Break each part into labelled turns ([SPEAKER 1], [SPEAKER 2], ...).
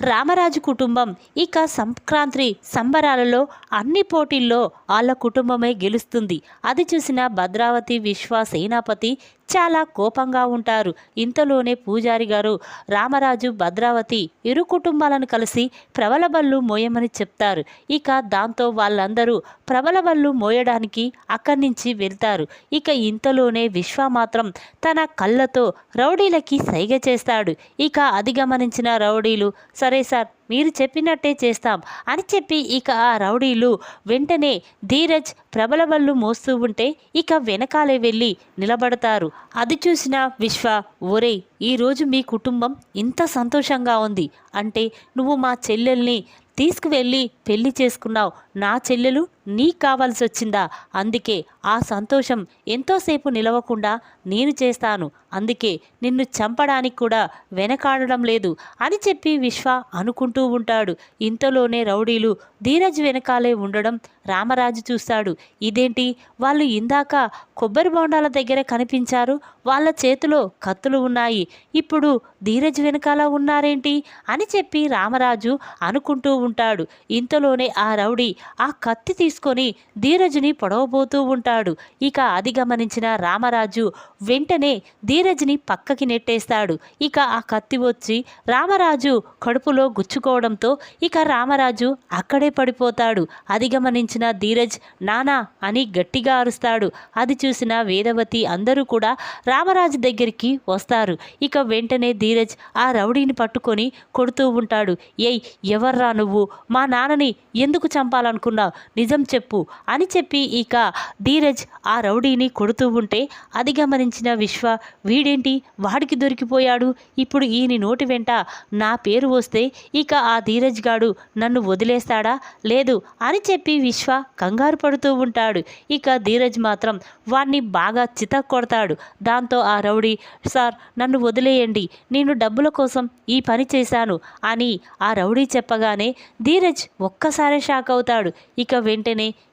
[SPEAKER 1] రామరాజు కుటుంబం ఇక సంక్రాంతి సంబరాలలో అన్ని పోటీల్లో వాళ్ళ కుటుంబమే గెలుస్తుంది. అది చూసిన భద్రావతి విశ్వ సేనాపతి చాలా కోపంగా ఉంటారు. ఇంతలోనే పూజారి గారు రామరాజు భద్రావతి ఇరు కుటుంబాలను కలిసి ప్రబలబళ్ళు మోయమని చెప్తారు. ఇక దాంతో వాళ్ళందరూ ప్రబలబళ్ళు మోయడానికి అక్కడి నుంచి వెళ్తారు. ఇక ఇంతలోనే విశ్వ మాత్రం తన కళ్ళతో రౌడీలకి సైగ చేస్తాడు. ఇక అది గమనించిన రౌడీలు సరే సరే సార్ మీరు చెప్పినట్టే చేస్తాం అని చెప్పి ఇక ఆ రౌడీలు వెంటనే ధీరజ్ ప్రబలబళ్ళు మోస్తూ ఉంటే ఇక వెనకాలే వెళ్ళి నిలబడతారు. అది చూసిన విశ్వ ఒరేయ్ ఈరోజు మీ కుటుంబం ఇంత సంతోషంగా ఉంది. అంటే నువ్వు మా చెల్లెల్ని తీసుకువెళ్ళి పెళ్ళి చేసుకున్నావు. నా చెల్లెలు నీకు కావాల్సి వచ్చిందా అందుకే ఆ సంతోషం ఎంతోసేపు నిలవకుండా నేను చేస్తాను. అందుకే నిన్ను చంపడానికి కూడా వెనకాడడం లేదు అని చెప్పి విశ్వ అనుకుంటూ ఉంటాడు. ఇంతలోనే రౌడీలు ధీరజ్ వెనకాలే ఉండడం రామరాజు చూస్తాడు. ఇదేంటి? వాళ్ళు ఇందాక కొబ్బరి బొండాల దగ్గర కనిపించారు. వాళ్ళ చేతిలో కత్తులు ఉన్నాయి. ఇప్పుడు ధీరజ్ వెనకాల ఉన్నారేంటి? అని చెప్పి రామరాజు అనుకుంటూ ఉంటాడు. ఇంతలోనే ఆ రౌడీ ఆ కత్తి తీసుకొని ధీరజ్ని పొడవబోతూ ఉంటాడు. ఇక అది గమనించిన రామరాజు వెంటనే ధీరజ్ని పక్కకి నెట్టేస్తాడు. ఇక ఆ కత్తి వచ్చి రామరాజు కడుపులో గుచ్చుకోవడంతో ఇక రామరాజు అక్కడే పడిపోతాడు. అది గమనించిన ధీరజ్ నానా అని గట్టిగా అరుస్తాడు. అది చూసిన వేదవతి అందరూ కూడా రామరాజు దగ్గరికి వస్తారు. ఇక వెంటనే ధీరజ్ ఆ రౌడీని పట్టుకొని కొడుతూ ఉంటాడు. ఏయ్ ఎవర్రా నువ్వు? మా నాన్నని ఎందుకు చంపాలనుకున్నావు? నిజం చెప్పు అని చెప్పి ఇక ధీరజ్ ఆ రౌడీని కొడుతూ ఉంటే అది గమనించిన విశ్వ వీడేంటి? వాడికి దొరికిపోయాడు. ఇప్పుడు ఈయన నోటి వెంట నా పేరు వస్తే ఇక ఆ ధీరజ్ గాడు నన్ను వదిలేస్తాడా? లేదు అని చెప్పి విశ్వ కంగారు పడుతూ ఉంటాడు. ఇక ధీరజ్ మాత్రం వాణ్ణి బాగా చితక్ కొడతాడు. దాంతో ఆ రౌడీ సార్ నన్ను వదిలేయండి. నేను డబ్బుల కోసం ఈ పని చేశాను అని ఆ రౌడీ చెప్పగానే ధీరజ్ ఒక్కసారే షాక్ అవుతాడు. ఇక వెంటనే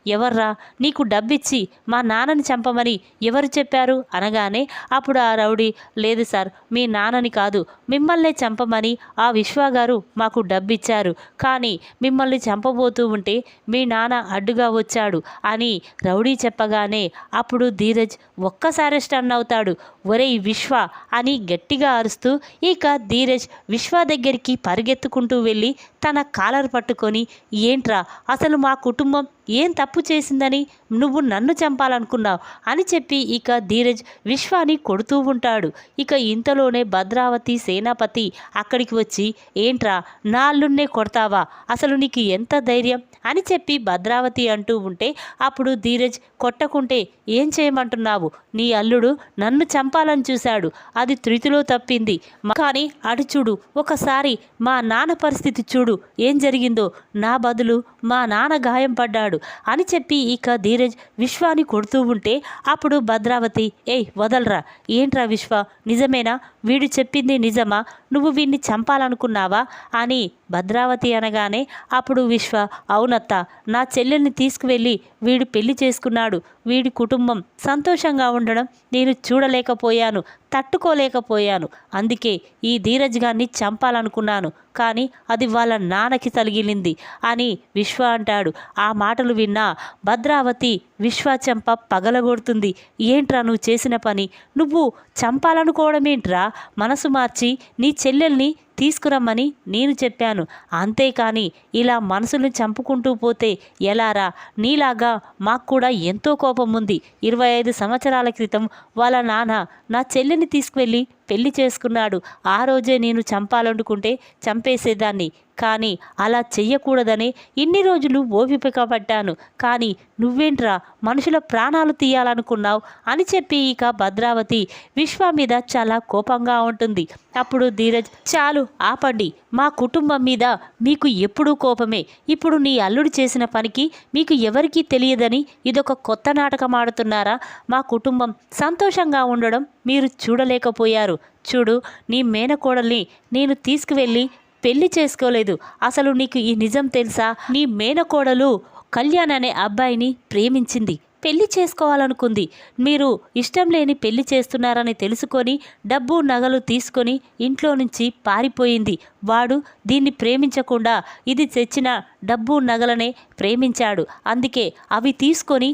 [SPEAKER 1] ఎవర్రా? నీకు డబ్బిచ్చి మా నాన్నని చంపమని ఎవరు చెప్పారు? అనగానే అప్పుడు ఆ రౌడీ లేదు సార్ మీ నాన్నని కాదు మిమ్మల్నే చంపమని ఆ విశ్వగారు మాకు డబ్బిచ్చారు. కానీ మిమ్మల్ని చంపబోతూ ఉంటే మీ నాన్న అడ్డుగా వచ్చాడు అని రౌడీ చెప్పగానే అప్పుడు ధీరజ్ ఒక్కసారి స్టన్ అవుతాడు. ఒరేయ్ విశ్వ అని గట్టిగా అరుస్తూ ఇక ధీరజ్ విశ్వ దగ్గరికి పరిగెత్తుకుంటూ వెళ్ళి తన కాలర్ పట్టుకొని ఏంట్రా అసలు మా కుటుంబం ఏం తప్పు చేసిందని నువ్వు నన్ను చంపాలనుకున్నావు? అని చెప్పి ఇక ధీరజ్ విశ్వాని కొడుతూ ఉంటాడు. ఇక ఇంతలోనే భద్రావతి సేనాపతి అక్కడికి వచ్చి ఏంట్రా నా అల్లున్నే కొడతావా? అసలు నీకు ఎంత ధైర్యం? అని చెప్పి భద్రావతి అంటూ ఉంటే అప్పుడు ధీరజ్ కొట్టకుంటే ఏం చేయమంటున్నావు? నీ అల్లుడు నన్ను చంపాలని చూశాడు. అది త్రుతిలో తప్పింది. కానీ అటు చూడు ఒకసారి మా నాన్న పరిస్థితి చూడు. ఏం జరిగిందో? నా బదులు మా నాన్న గాయం పడ్డాడు అని చెప్పి ఇక ధీరజ్ విశ్వాని కొడుతూ ఉంటే అప్పుడు భద్రావతి ఏయ్ వదలరా. ఏంట్రా విశ్వ? నిజమేనా? వీడు చెప్పింది నిజమా? నువ్వు వీడిని చంపాలనుకున్నావా? అని భద్రావతి అనగానే అప్పుడు విశ్వ అవునత్త. నా చెల్లెల్ని తీసుకువెళ్ళి వీడు పెళ్ళి చేసుకున్నాడు. వీడి కుటుంబం సంతోషంగా ఉండడం నేను చూడలేకపోయాను తట్టుకోలేకపోయాను. అందుకే ఈ ధీరజ్ గారిని చంపాలనుకున్నాను. కానీ అది వాళ్ళ నాన్నకి తలిగిలింది అని విశ్వ అంటాడు. ఆ మాటలు విన్నా భద్రావతి విశ్వ చంప పగలగొడుతుంది. ఏంట్రా నువ్వు చేసిన పని? నువ్వు చంపాలనుకోవడమేంట్రా మనసు మార్చి నీ చెల్లెల్ని తీసుకురమ్మని నేను చెప్పాను. అంతేకాని ఇలా మనసుని చంపుకుంటూ పోతే ఎలారా? నీలాగా మాకు కూడా ఎంతో కోపం ఉంది. ఇరవై ఐదు సంవత్సరాల క్రితం వాళ్ళ నాన్న నా చెల్లెని తీసుకువెళ్ళి పెళ్ళి చేసుకున్నాడు. ఆ రోజే నేను చంపాలనుకుంటే చంపేసేదాన్ని. కానీ అలా చెయ్యకూడదని ఇన్ని రోజులు ఓపిక పట్టాను కానీ నువ్వేంట్రా? మనుషుల ప్రాణాలు తీయాలనుకున్నావు అని చెప్పి ఇక భద్రావతి విశ్వ మీద చాలా కోపంగా ఉంటుంది. అప్పుడు ధీరజ్ చాలు ఆపండి. మా కుటుంబం మీద మీకు ఎప్పుడూ కోపమే. ఇప్పుడు నీ అల్లుడు చేసిన పనికి మీకు ఎవరికీ తెలియదని ఇదొక కొత్త నాటకం ఆడుతున్నారా? మా కుటుంబం సంతోషంగా ఉండడం మీరు చూడలేకపోయారు. చూడు నీ మేనకోడల్ని నేను తీసుకువెళ్ళి పెళ్ళి చేసుకోలేదు. అసలు నీకు ఈ నిజం తెలుసా? నీ మేనకోడలు కళ్యాణ్ అనే అబ్బాయిని ప్రేమించింది. పెళ్ళి చేసుకోవాలనుకుంది. మీరు ఇష్టం లేని పెళ్ళి చేస్తున్నారని తెలుసుకొని డబ్బు నగలు తీసుకొని ఇంట్లో నుంచి పారిపోయింది. వాడు దీన్ని ప్రేమించకుండా ఇది తెచ్చిన డబ్బు నగలనే ప్రేమించాడు. అందుకే అవి తీసుకొని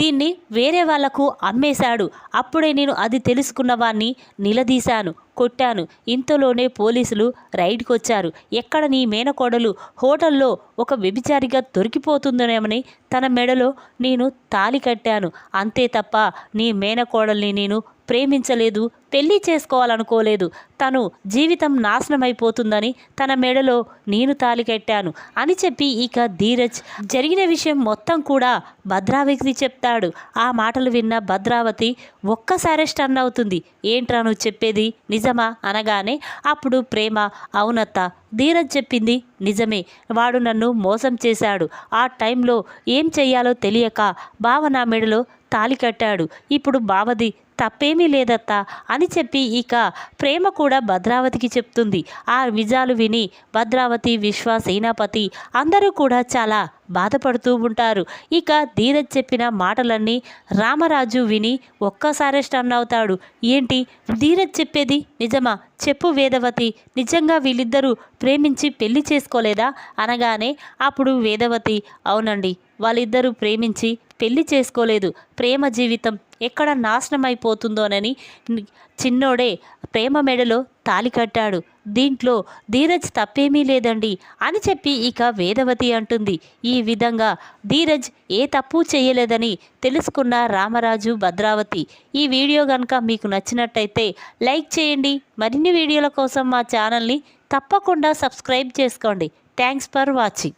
[SPEAKER 1] దీన్ని వేరే వాళ్ళకు అమ్మేశాడు. అప్పుడే నేను అది తెలుసుకున్న వాణ్ణి నిలదీశాను. కొట్టాను. ఇంతలోనే పోలీసులు రైడ్కి వచ్చారు ఎక్కడ నీ మేనకోడలు? హోటల్లో ఒక వ్యభిచారిగా దొరికిపోతుందనేమని తన మెడలో నేను తాలి కట్టాను. అంతే తప్ప నీ మేనకోడల్ని నేను ప్రేమించలేదు పెళ్ళి చేసుకోవాలనుకోలేదు. తను జీవితం నాశనమైపోతుందని తన మెడలో నేను తాలి కట్టాను అని చెప్పి ఇక ధీరజ్ జరిగిన విషయం మొత్తం కూడా భద్రావతికి చెప్తాడు. ఆ మాటలు విన్న భద్రావతి ఒక్కసారి స్టన్ అవుతుంది. ఏంట్రా నువ్వు చెప్పేది? నిజమా? అనగానే అప్పుడు ప్రేమ అవునత్త ధీరజ్ చెప్పింది నిజమే. వాడు నన్ను మోసం చేశాడు. ఆ టైంలో ఏం చెయ్యాలో తెలియక బావ నా మెడలో తాలి కట్టాడు ఇప్పుడు బావది తప్పేమీ లేదత్తా అని చెప్పి ఇక ప్రేమ కూడా భద్రావతికి చెప్తుంది. ఆ నిజాలు విని భద్రావతి విశ్వ సేనాపతి అందరూ కూడా చాలా బాధపడుతూ ఉంటారు. ఇక ధీరజ్ చెప్పిన మాటలన్నీ రామరాజు విని ఒక్కసారి స్టన్ అవుతాడు. ఏంటి? ధీరజ్ చెప్పేది నిజమా? చెప్పు వేదవతి నిజంగా వీళ్ళిద్దరూ ప్రేమించి పెళ్ళి చేసుకోలేదా? అనగానే అప్పుడు వేదవతి అవునండి వాళ్ళిద్దరూ ప్రేమించి పెళ్ళి చేసుకోలేదు. ప్రేమ జీవితం ఎక్కడ నాశనం అయిపోతుందోనని చిన్నోడే ప్రేమ మెడలో తాలి కట్టాడు. దీంట్లో ధీరజ్ తప్పేమీ లేదండి అని చెప్పి ఇక వేదవతి అంటుంది. ఈ విధంగా ధీరజ్ ఏ తప్పు చేయలేదని తెలుసుకున్న రామరాజు భద్రావతి. ఈ వీడియో కనుక మీకు నచ్చినట్టయితే లైక్ చేయండి. మరిన్ని వీడియోల కోసం మా ఛానల్ని తప్పకుండా సబ్స్క్రైబ్ చేసుకోండి. Thanks for watching.